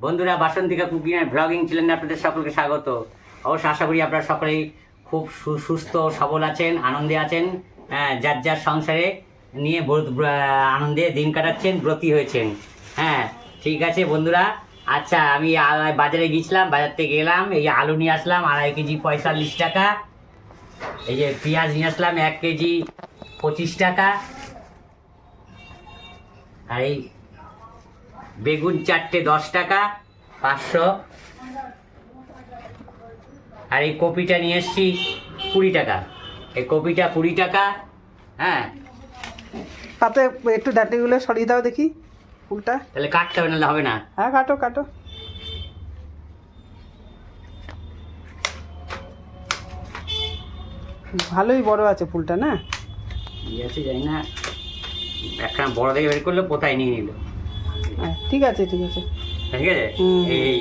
বন্ধুরা Basantika cooking and blogging চ্যানেলে আপনাদের সকলকে স্বাগত। অবশ্য আশা করি আপনারা সকলেই খুব সুস্থ সবল আছেন আনন্দে আছেন হ্যাঁ, যার যার সংসারে নিয়ে আনন্দে দিন কাটাচ্ছেন ব্রতী হয়েছেন। হ্যাঁ ঠিক আছে বন্ধুরা। আচ্ছা আমি বাজারে গিয়েছিলাম বাজার থেকে এলাম এই আলু নিয়ে আসলাম আড়াই কেজি পঁয়তাল্লিশ টাকা। এই যে পেঁয়াজ নিয়ে আসলাম এক কেজি পঁচিশ টাকা। আর এই বেগুন চারটে দশ টাকা পাঁচশো। আর এই কপিটা নিয়ে এসছি কুড়ি টাকা। এই কপিটা কুড়ি টাকা হ্যাঁ। তাতে একটু ডাঁটিগুলো সরিয়ে দাও দেখি ফুলটা। তাহলে কাটতে হবে নাহলে হবে না। হ্যাঁ কাটো কাটো। ভালোই বড় আছে ফুলটা না? আছে জানি না। একখানা বড় দেখে বের করল কোথায় নিয়ে নিল? ঠিক আছে ঠিক আছে। ঠিক আছে? এই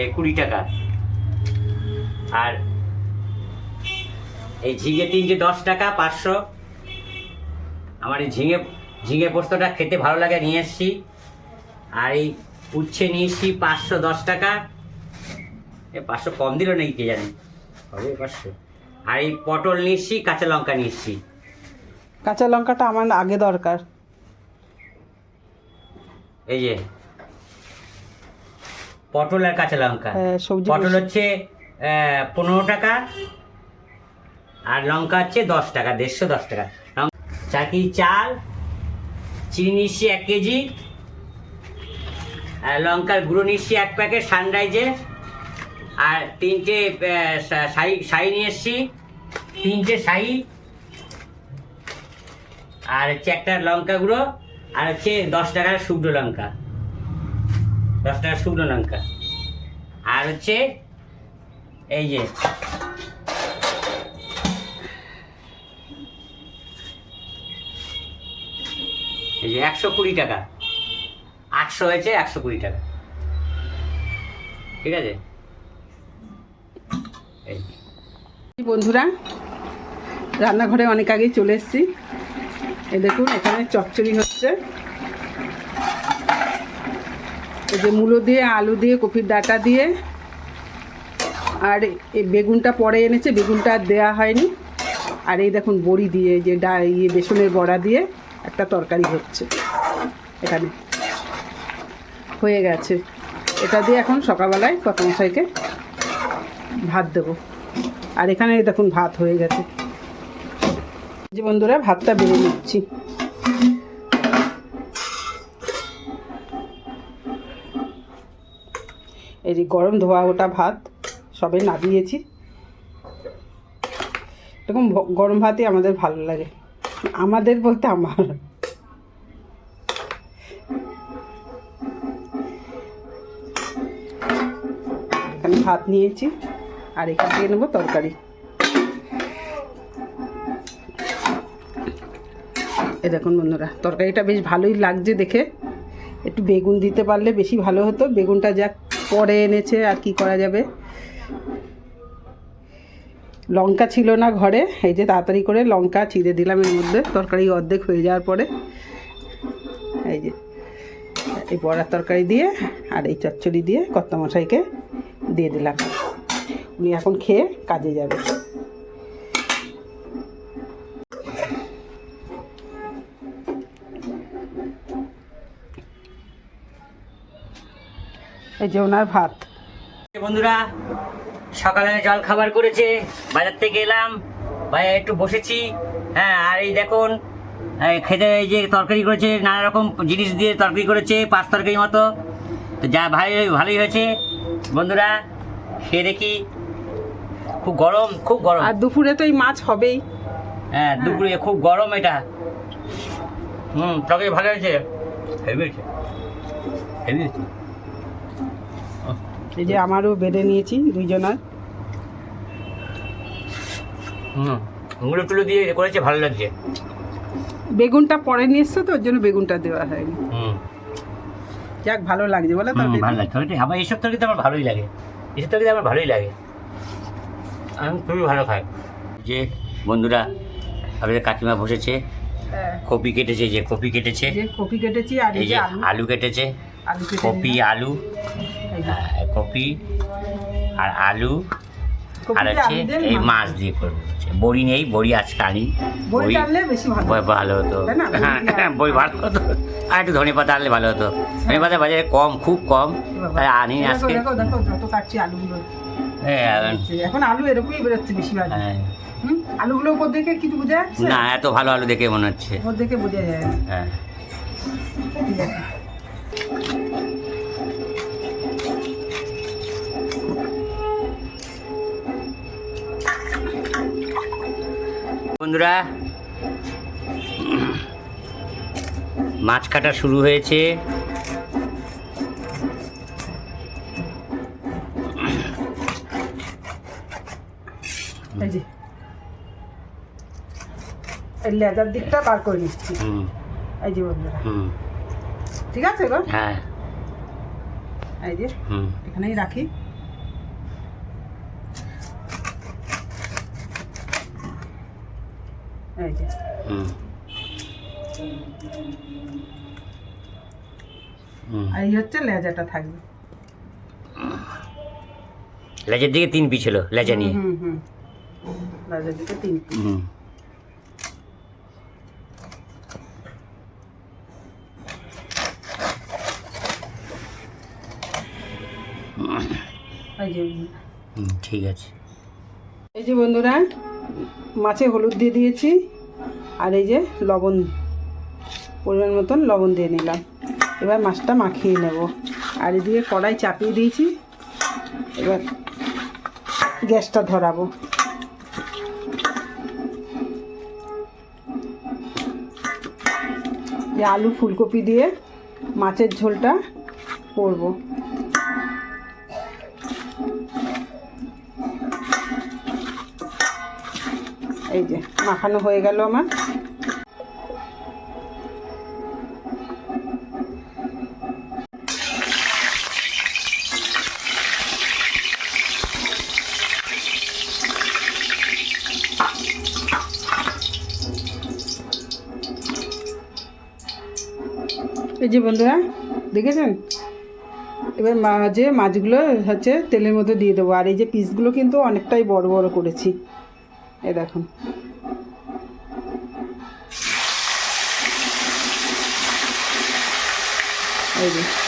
এই কুড়ি টাকা। আর এই ঝিঙে তিনটে দশ টাকা পাঁচশো। আমার এই ঝিঙে ঝিঙে পোস্তটা খেতে ভালো লাগে নিয়ে এসছি। আর এই উচ্ছে নিয়ে এসছি পাঁচশো দশ টাকা। এ পাঁচশো কম দিল নাকি কে জানি? হবে পাঁচশো। আর এই পটল নিয়ে এসছি কাঁচা লঙ্কা নিয়ে এসছি। কাঁচা লঙ্কাটা আমার আগে দরকার। এই যে পটল আর কাঁচা লঙ্কা। হ্যাঁ, পটল হচ্ছে পনেরো টাকা আর লঙ্কা হচ্ছে দশ টাকা দেড়শো দশ টাকা। চাকি চাল চিনি নিচ্ছি এক কেজি আর লঙ্কার গুঁড়ো নিচ্ছি এক প্যাকেট সানরাইজের আর তিনটে শাড়ি শাড়ি নিয়ে এসছি তিনটে শাড়ি আর হচ্ছে একটা লঙ্কা গুঁড়ো। আর হচ্ছে দশ টাকার শুকনো লঙ্কা। দশ টাকার শুকনো লঙ্কা। আর হচ্ছে এই যে এই যে একশো কুড়ি টাকা। আটশো হয়েছে একশো কুড়ি টাকা। ঠিক আছে? বন্ধুরা, রান্নাঘরে অনেক আগেই চলে এসেছি। এই দেখুন, এখানে চচ্চড়ি হচ্ছে। এই যে মূলো দিয়ে, আলু দিয়ে, কপির ডাটা দিয়ে। আর এই বেগুনটা পরে এনেছে, বেগুনটা আর দেওয়া হয়নি। আর এই দেখুন, বড়ি দিয়ে যে ডা ইয়ে বেসনের বড়া দিয়ে একটা তরকারি হচ্ছে। এখানে হয়ে গেছে। এটা দিয়ে এখন সকালবেলায় কতমশাইকে ভাত দেবো। আর এখানে দেখুন, ভাত হয়ে গেছে। যে বন্ধুরা, ভাতটা বেড়ে নিচ্ছি। এই যে গরম ধোয়া ওটা ভাত, সবে নাবিয়েছি। এরকম গরম ভাতই আমাদের ভালো লাগে। আমাদের বলতে আমার। ভাত নিয়েছি, আর এখান থেকে নেব তরকারি। এই দেখুন বন্ধুরা, তরকারিটা বেশ ভালোই লাগছে দেখে। একটু বেগুন দিতে পারলে বেশি ভালো হতো। বেগুনটা যা পরে এনেছে, আর কি করা যাবে। লঙ্কা ছিল না ঘরে, এই যে তাড়াতাড়ি করে লঙ্কা চিড়ে দিলাম এর মধ্যে। তরকারি অর্ধেক হয়ে যাওয়ার পরে, এই যে এই বড়ার তরকারি দিয়ে আর এই চচ্চড়ি দিয়ে কর্তামশাইকে দিয়ে দিলাম। উনি এখন খেয়ে কাজে যাবে। এই যে ওনার ভাত। বন্ধুরা সকালে জল খাবার করেছে বাজার থেকে এলাম ভাই একটু বসেছি হ্যাঁ আর এই দেখুন খেতে এই যে তরকারি করেছে নানা রকম জিনিস দিয়ে তরকারি করেছে পাঁচ তরকারি মতো। তো যা ভাই ভালোই হয়েছে। বন্ধুরা খেয়ে দেখি খুব গরম খুব গরম। আর দুপুরে তো এই মাছ হবেই। হ্যাঁ দুপুরে খুব গরম এটা। হুম তরকারি ভালো হয়েছে হেভি হয়েছে হেভি হয়েছে এই যে আমারও বেড়ে নিয়েছি দুইজনার। হুম মুলো টুলো দিয়ে করেছে ভালো লাগছে। বেগুনটা পরে নিয়ে এসছে তো ওর জন্য বেগুনটা দেওয়া হয়নি। হুম। যাক ভালো লাগছে বলে তো? ভালো লাগছে। তরকারি আমার এইসব তরকারিতে আমার ভালোই লাগে। এইসব তরকারিতে আমার ভালোই লাগে। আমি খুবই ভালো খাই যে বন্ধুরা আমাদের কাকিমা বসেছে কপি কেটেছে যে কপি কেটেছে। এই যে কপি কেটেছি আর এই যে আলু। আলু কেটেছে। কপি আলু। হ্যাঁ, কপি আর আলু। আর হচ্ছে এই মাছ। দিয়ে করব। বড়ি নেই বড়ি আজকে আনি বড়ি বেশি ভালো বই ভালো হতো? বড়ি হ্যাঁ হ্যাঁ, বই ভালো হতো। আর একটু ধনে পাতা আনলে ভালো হতো। ধনে পাতা বাজারে কম খুব কম। তাই আনি আজকে। দেখো দেখো যত কাটছি আলুগুলো। হ্যাঁ, এখন আলু এরকমই বেরোচ্ছে বেশিরভাগ। হ্যাঁ। হুম? আলুগুলো উপর দেখে কিছু বোঝা যাচ্ছে? না এত ভালো আলু দেখে মনে হচ্ছে। উপর দেখে বোঝা যায়। হ্যাঁ। ঠিক আছে বন্ধুরা মাছ কাটা শুরু হয়েছে। লেজার দিকটা বার করে নিচ্ছি। হুম। এই যে বন্ধুরা। হুম। ঠিক আছে এবার হ্যাঁ। এই যে এখানেই রাখি। এই যে। হুম। হুম। এই হচ্ছে লেজাটা থাকবে। লেজের দিকে তিন পিস হলো লেজা নিয়ে। হুম হুম লেজার দিকে তিন piece। ঠিক আছে। এই যে বন্ধুরা মাছে হলুদ দিয়ে দিয়েছি আর এই যে লবণ পরিমাণ মতন লবণ দিয়ে নিলাম। এবার মাছটা মাখিয়ে নেব। আর এদিকে কড়াই চাপিয়ে দিয়েছি এবার গ্যাসটা ধরাবো। আলু ফুলকপি দিয়ে মাছের ঝোলটা করব। এই যে, মাখানো হয়ে গেল আমার। এই যে বন্ধুরা, দেখেছেন? এবার মাঝে মাছগুলো হচ্ছে তেলের মধ্যে দিয়ে দেবো। আর এই যে পিসগুলো কিন্তু অনেকটাই বড় বড় করেছি। এ দেখুন। এই যে।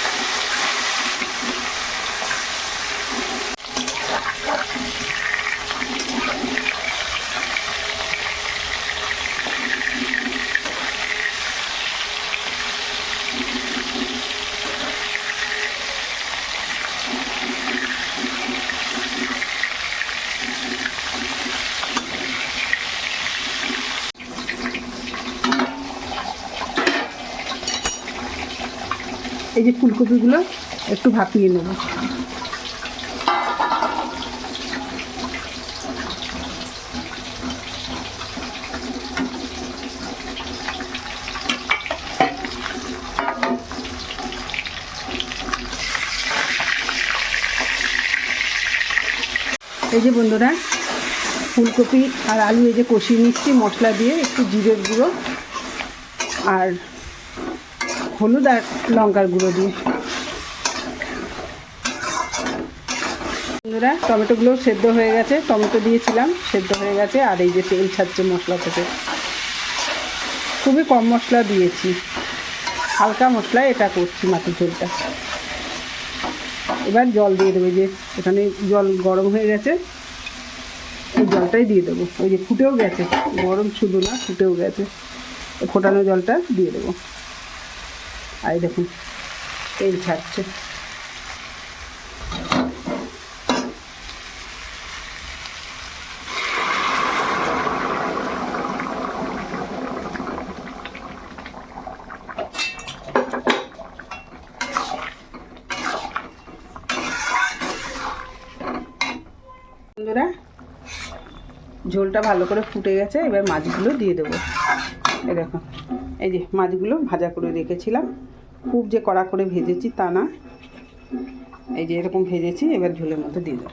এই যে ফুলকপিগুলো একটু ভাপিয়ে নেব। এই যে বন্ধুরা, ফুলকপি আর আলু, এই যে কষিয়ে নিচ্ছি মশলা দিয়ে, একটু জিরের গুঁড়ো আর হলুদ আর লঙ্কার গুঁড়ো দিয়ে। বন্ধুরা, টমেটোগুলো সেদ্ধ হয়ে গেছে। টমেটো দিয়েছিলাম, সেদ্ধ হয়ে গেছে। আর এই যে তেল ছাড়ছে মশলা থেকে। খুবই কম মশলা দিয়েছি। হালকা মশলা এটা করছি মাটির ঝোলটা। এবার জল দিয়ে দেবো যে, এখানে জল গরম হয়ে গেছে। এই জলটাই দিয়ে দেবো। ওই যে ফুটেও গেছে। গরম শুধু না, ফুটেও গেছে। ফোটানো জলটা দিয়ে দেবো। আর এই দেখুন তেল ছাড়ছে। ঝোলটা ভালো করে ফুটে গেছে, এবার মাছগুলো দিয়ে দেবো। এই দেখো এই যে মাছগুলো ভাজা করে রেখেছিলাম। খুব যে কড়া করে ভেজেছি তা না। এই যে এরকম ভেজেছি, এবার ঝোলের মধ্যে দিয়ে দেবো।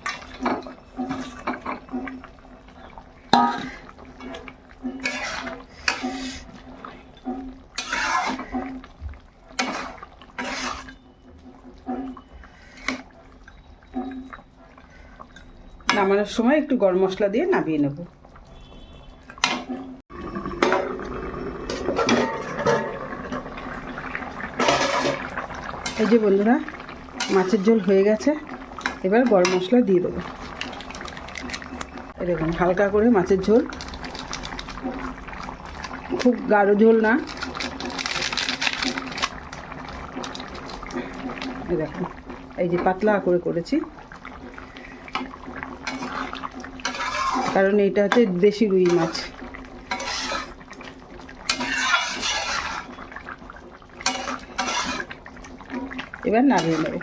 নামানোর সময় একটু গরম মশলা দিয়ে নামিয়ে নেব। এই যে বন্ধুরা, মাছের ঝোল হয়ে গেছে। এবার গরম মশলা দিয়ে দেবো। এরকম হালকা করে মাছের ঝোল। খুব গাঢ় ঝোল না? দেখুন, এই যে পাতলা করে করেছি। কারণ এটা হচ্ছে দেশি রুই মাছ। এবার নামিয়ে নেবে।